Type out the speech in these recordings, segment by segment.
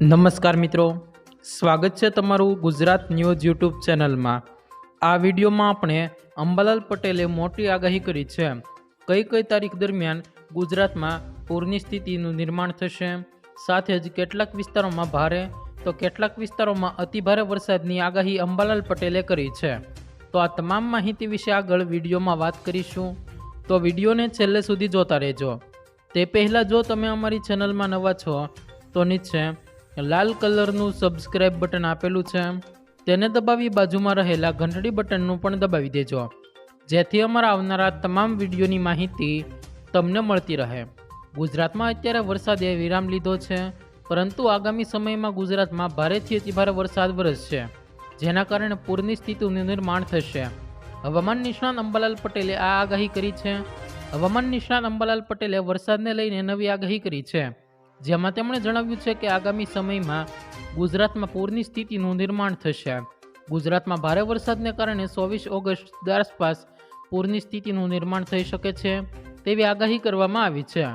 નમસ્કાર મિત્રો. સ્વાગત છે તમારું ગુજરાત ન્યૂઝ યુટ્યુબ ચેનલમાં. આ વિડીયોમાં આપણે અંબાલાલ પટેલે મોટી આગાહી કરી છે. કઈ કઈ તારીખ દરમિયાન ગુજરાતમાં પૂરની સ્થિતિનું નિર્માણ થશે? સાથે જ કેટલાક વિસ્તારોમાં ભારે, તો કેટલાક વિસ્તારોમાં અતિભારે વરસાદની આગાહી અંબાલાલ પટેલે કરી છે. તો આ તમામ માહિતી વિશે આગળ વિડીયોમાં વાત કરીશું. તો વિડીયોને છેલ્લે સુધી જોતા રહેજો. તે પહેલાં જો તમે અમારી ચેનલમાં નવા છો, તો નીચે લાલ કલરનું સબસ્ક્રાઇબ બટન આપેલું છે, તેને દબાવી બાજુમાં રહેલા ઘંટડી બટનનું પણ દબાવી દેજો. જેથી અમારા આવનારા તમામ વિડીયોની માહિતી તમને મળતી રહે. ગુજરાતમાં અત્યારે વરસાદે વિરામ લીધો છે, પરંતુ આગામી સમયમાં ગુજરાતમાં ભારેથી અતિભારે વરસાદ વરસશે, જેના કારણે પૂરની સ્થિતિનું નિર્માણ થશે. હવામાન નિષ્ણાત અંબાલાલ પટેલે આ આગાહી કરી છે. હવામાન નિષ્ણાત અંબાલાલ પટેલે વરસાદને લઈને નવી આગાહી કરી છે. જેમાં તેમણે જણાવ્યું છે કે આગામી સમયમાં ગુજરાતમાં પૂરની સ્થિતિનું નિર્માણ થશે. ગુજરાતમાં ભારે વરસાદને કારણે ચોવીસ ઓગસ્ટ આસપાસ પૂરની સ્થિતિનું નિર્માણ થઈ શકે છે તેવી આગાહી કરવામાં આવી છે.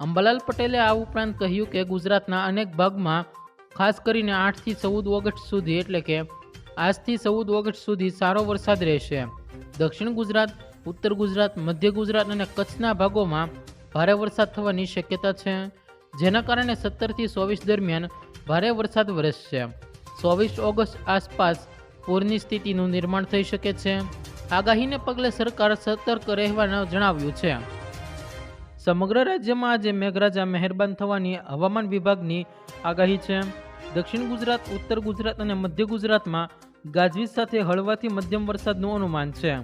અંબાલાલ પટેલે આ ઉપરાંત કહ્યું કે ગુજરાતના અનેક ભાગમાં ખાસ કરીને આઠથી ચૌદ ઓગસ્ટ સુધી એટલે કે આજથી ચૌદ ઓગસ્ટ સુધી સારો વરસાદ રહેશે. દક્ષિણ ગુજરાત, ઉત્તર ગુજરાત, મધ્ય ગુજરાત અને કચ્છના ભાગોમાં ભારે વરસાદ થવાની શક્યતા છે. જેના કારણે સત્તરથી ચોવીસ દરમિયાન ભારે વરસાદ વરસશે ચોવીસ ઓગસ્ટ આસપાસ પૂરની સ્થિતિનું નિર્માણ થઈ શકે છે. આગાહીને પગલે સરકાર સતર્ક રહેવાનું જણાવ્યું છે. સમગ્ર રાજ્યમાં આજે મેઘરાજા મહેરબાન થવાની હવામાન વિભાગની આગાહી છે. દક્ષિણ ગુજરાત, ઉત્તર ગુજરાત અને મધ્ય ગુજરાતમાં ગાજવીજ સાથે હળવાથી મધ્યમ વરસાદનું અનુમાન છે.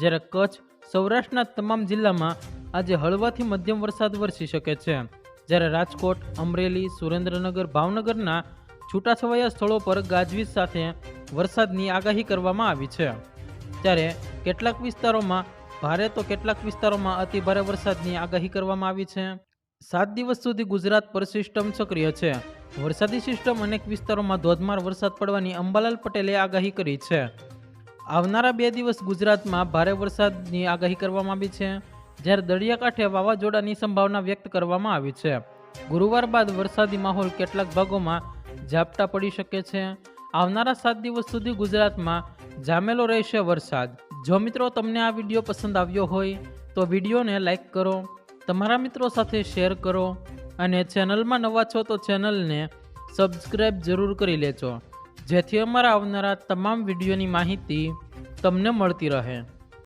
જ્યારે કચ્છ, સૌરાષ્ટ્રના તમામ જિલ્લામાં આજે હળવાથી મધ્યમ વરસાદ વરસી શકે છે. જ્યારે રાજકોટ, અમરેલી, સુરેન્દ્રનગર, ભાવનગરના છૂટાછવાયા સ્થળો પર ગાજવીજ સાથે વરસાદની આગાહી કરવામાં આવી છે. ત્યારે કેટલાક વિસ્તારોમાં ભારે તો કેટલાક વિસ્તારોમાં અતિ ભારે વરસાદની આગાહી કરવામાં આવી છે. સાત દિવસ સુધી ગુજરાત પર સિસ્ટમ સક્રિય છે. વરસાદી સિસ્ટમ અનેક વિસ્તારોમાં ધોધમાર વરસાદ પડવાની અંબાલાલ પટેલે આગાહી કરી છે. આવનારા બે દિવસ ગુજરાતમાં ભારે વરસાદની આગાહી કરવામાં આવી છે. જ્યારે દરિયાકાંઠે વાવાઝોડાની સંભાવના વ્યક્ત કરવામાં આવી છે. ગુરુવાર બાદ વરસાદી માહોલ કેટલાક ભાગોમાં ઝાપટા પડી શકે છે. આવનારા સાત દિવસ સુધી ગુજરાતમાં જામેલો રહેશે વરસાદ. જો મિત્રો તમને આ વીડિયો પસંદ આવ્યો હોય, તો વિડીયોને લાઇક કરો, તમારા મિત્રો સાથે શેર કરો અને ચેનલમાં નવા છો તો ચેનલને સબસ્ક્રાઈબ જરૂર કરી લેજો. જેથી અમારા આવનારા તમામ વિડીયોની માહિતી તમને મળતી રહે.